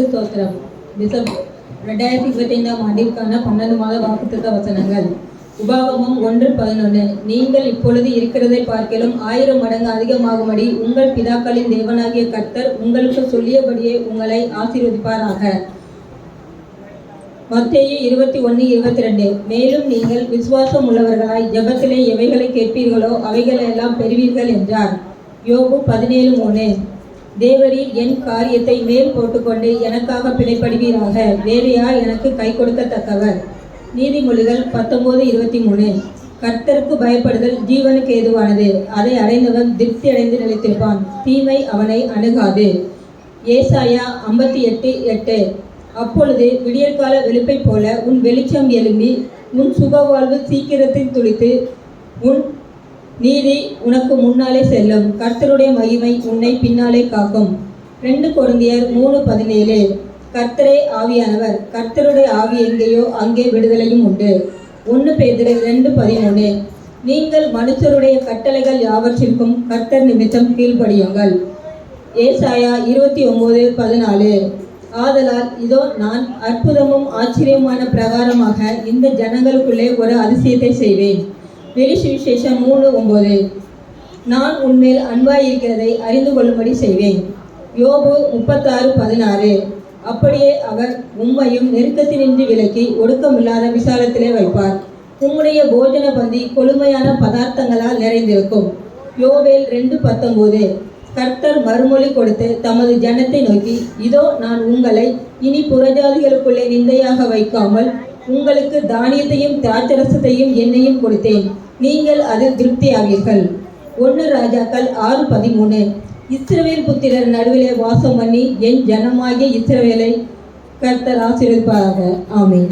கர்த்தருக்கு ஸ்தோத்திரம் டிசம்பர் ரெண்டாயிரத்தி இருபத்தைந்தாம் ஆண்டிற்கான பன்னெண்டு மாத வாக்குத்த வசனங்கள். உபாகமம் ஒன்று பதினொன்று நீங்கள் இப்பொழுது இருக்கிறதை பார்க்கலும் ஆயிரம் மடங்கு அதிகமாகும்படி உங்கள் பிதாக்களின் தேவனாகிய கர்த்தர் உங்களுக்கு சொல்லியபடியே உங்களை ஆசீர்வதிப்பாராக. மத்தேயு இருபத்தி ஒன்று இருபத்தி ரெண்டு. மேலும் நீங்கள் விசுவாசம் உள்ளவர்களாய் ஜபத்திலே எவைகளை கேட்பீர்களோ அவைகளை எல்லாம் பெறுவீர்கள் என்றார். யோபு பதினேழு மூணு தேவரீர் என் காரியத்தை மேல் போட்டுக்கொண்டு எனக்காக பிழைப்படுவீராக. வேறு யார் எனக்கு கை கொடுக்கத்தக்கவர். நீதிமொழிகள் பத்தொம்போது இருபத்தி மூணு. கர்த்தருக்கு பயப்படுதல் ஜீவனுக்கு ஏதுவானது. அதை அடைந்தவன் திருப்தி அடைந்து நிலைத்திருப்பான். தீமை அவனை அணுகாது. ஏசாயா ஐம்பத்தி எட்டு எட்டு. அப்பொழுது விடியற்கால வெளுப்பை போல உன் வெளிச்சம் எழும்பி உன் சுகவாழ்வு சீக்கிரத்தில் துளித்து உன் நீதி உனக்கு முன்னாலே செல்லும். கர்த்தருடைய மகிமை உன்னை பின்னாலே காக்கும். ரெண்டு குழந்தையர் மூணு பதினேழு கர்த்தரே ஆவியானவர் கர்த்தருடைய ஆவி எங்கேயோ அங்கே விடுதலையும் உண்டு. ஒன்று பேதிரை ரெண்டு பதிமூணு நீங்கள் மனுஷருடைய கட்டளைகள் யாவற்றிற்கும் கர்த்தர் நிமித்தம் கீழ்ப்படியுங்கள். ஏசாயா இருபத்தி ஒம்பது பதினாலு ஆதலால் இதோ நான் அற்புதமும் ஆச்சரியமான பிரகாரமாக இந்த ஜனங்களுக்குள்ளே ஒரு அதிசயத்தை செய்வேன். வெளி விசேஷம் மூணு ஒன்பது. நான் உன்மேல் அன்பாயிருக்கிறதை அறிந்து கொள்ளும்படி செய்வேன். யோபு முப்பத்தாறு பதினாறு. அப்படியே அவர் உண்மையும் நெருக்கத்தினின்று விலக்கி ஒடுக்கமில்லாத விசாலத்திலே வைப்பார். உம்முடைய போஜன பந்தி கொழுமையான பதார்த்தங்களால் நிறைந்திருக்கும். யோவேல் ரெண்டு பத்தொம்போது கர்த்தர் மறுமொழி கொடுத்து தமது ஜனத்தை நோக்கி இதோ நான் உங்களை இனி புறஜாதிகளுக்குள்ளே நிந்தையாக வைக்காமல் உங்களுக்கு தானியத்தையும் திராட்சரசத்தையும் எண்ணெயும் கொடுத்தேன். நீங்கள் அதில் திருப்தியாவீர்கள். ஒன்று ராஜாக்கள் ஆறு பதிமூணு. இஸ்ரவேல் புத்திரர் நடுவிலே வாசம் பண்ணி என் ஜனமாகிய இஸ்ரவேலை கர்த்தர் ஆசீர்வதிப்பாராக. ஆமேன்.